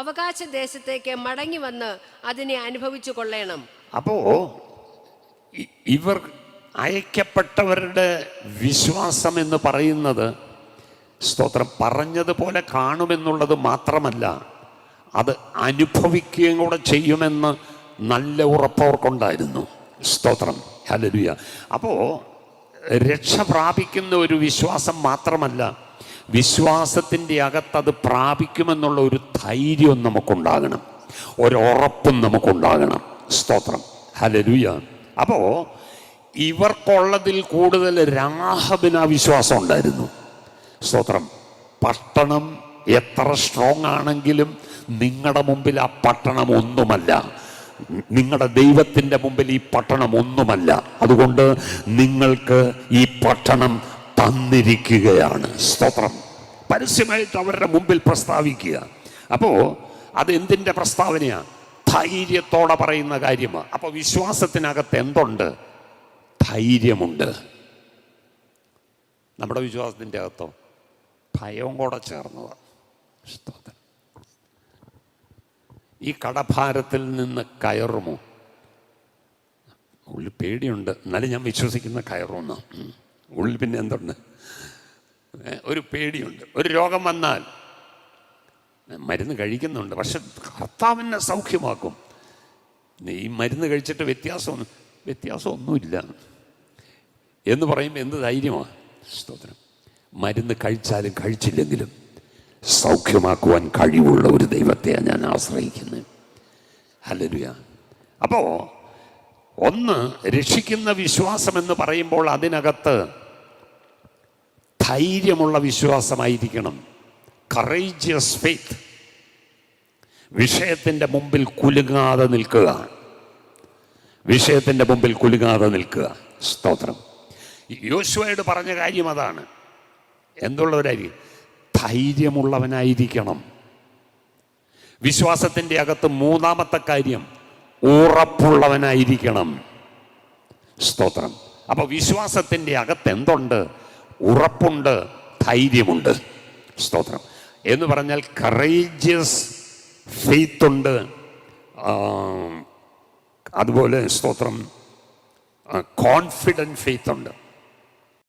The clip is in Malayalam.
അവകാശ ദേശത്തേക്ക് മടങ്ങി വന്ന് അതിനെ അനുഭവിച്ചു കൊള്ളണം. അപ്പോ ഇവർ അയക്കപ്പെട്ടവരുടെ വിശ്വാസം എന്ന് പറയുന്നത് സ്തോത്രം പറഞ്ഞതുപോലെ കാണുമെന്നുള്ളത് മാത്രമല്ല അത് അനുഭവിക്കുകയും കൂടെ ചെയ്യുമെന്ന് നല്ല ഉറപ്പവർക്കുണ്ടായിരുന്നു സ്തോത്രം. ഹലരുയ അപ്പോൾ രക്ഷ പ്രാപിക്കുന്ന ഒരു വിശ്വാസം മാത്രമല്ല വിശ്വാസത്തിന്റെ അകത്തത് പ്രാപിക്കുമെന്നുള്ള ഒരു ധൈര്യം നമുക്കുണ്ടാകണം. ഒരുറപ്പും നമുക്കുണ്ടാകണം. സ്തോത്രം. ഹലരുയ അപ്പോൾ ഇവർക്കുള്ളതിൽ കൂടുതൽ രാഹബിന് ആ വിശ്വാസം ഉണ്ടായിരുന്നു. സ്തോത്രം. പട്ടണം എത്ര സ്ട്രോങ് ആണെങ്കിലും നിങ്ങളുടെ മുമ്പിൽ ആ പട്ടണം ഒന്നുമല്ല. നിങ്ങളുടെ ദൈവത്തിന്റെ മുമ്പിൽ ഈ പട്ടണം ഒന്നുമല്ല. അതുകൊണ്ട് നിങ്ങൾക്ക് ഈ പട്ടണം തന്നിരിക്കുകയാണ്. സ്തോത്രം. പരസ്യമായിട്ട് അവരുടെ മുമ്പിൽ പ്രസ്താവിക്കുക. അപ്പോൾ അത് എന്തിന്റെ പ്രസ്താവനയാണ് ധൈര്യത്തോടെ പറയുന്ന കാര്യമാണ് അപ്പോൾ വിശ്വാസത്തിനകത്ത് എന്തുണ്ട്? ധൈര്യമുണ്ട്. നമ്മുടെ വിശ്വാസത്തിന്റെ അകത്തോ? ഭയവും കൂടെ ചേർന്നതാണ് സ്തോത്രം. ഈ കടഭാരത്തിൽ നിന്ന് കയറുമോ? ഉള്ളിൽ പേടിയുണ്ട്. എന്നാലും ഞാൻ വിശ്വസിക്കുന്ന കയറുമെന്ന്. ഉള്ളിൽ പിന്നെ എന്തുണ്ട്? ഒരു പേടിയുണ്ട്. ഒരു രോഗം വന്നാൽ മരുന്ന് കഴിക്കുന്നുണ്ട്. പക്ഷെ കർത്താവിനെ സൗഖ്യമാക്കും. ഈ മരുന്ന് കഴിച്ചിട്ട് വ്യത്യാസം വ്യത്യാസമൊന്നുമില്ല. എന്ന് പറയുമ്പോൾ എന്ത് ധൈര്യമാണ് സ്തോത്രം. മരുന്ന് കഴിച്ചാലും കഴിച്ചില്ലെങ്കിലും സൗഖ്യമാക്കുവാൻ കഴിവുള്ള ഒരു ദൈവത്തെയാണ് ഞാൻ ആശ്രയിക്കുന്നത്. ഹലരുയ അപ്പോൾ ഒന്ന് രക്ഷിക്കുന്ന വിശ്വാസം എന്ന് പറയുമ്പോൾ അതിനകത്ത് ധൈര്യമുള്ള വിശ്വാസമായിരിക്കണം. കറേജിയസ് ഫെയ്ത്ത് വിഷയത്തിന്റെ മുമ്പിൽ കുലുങ്ങാതെ നിൽക്കുക. വിഷയത്തിന്റെ മുമ്പിൽ കുലുങ്ങാതെ നിൽക്കുക. സ്തോത്രം. യോശുവയോട് പറഞ്ഞ കാര്യം അതാണ്. എന്തുള്ളവരായിരിക്കും ധൈര്യമുള്ളവനായിരിക്കണം. വിശ്വാസത്തിന്റെ അകത്ത് മൂന്നാമത്തെ കാര്യം ഉറപ്പുള്ളവനായിരിക്കണം. സ്തോത്രം. അപ്പോൾ വിശ്വാസത്തിന്റെ അകത്ത് എന്തുണ്ട്? ഉറപ്പുണ്ട് ധൈര്യമുണ്ട്. സ്തോത്രം. എന്ന് പറഞ്ഞാൽ കറേജിയസ് ഫെയ്ത്ത് ഉണ്ട്. അതുപോലെ സ്തോത്രം കോൺഫിഡന്റ് ഫെയ്ത്ത് ഉണ്ട്.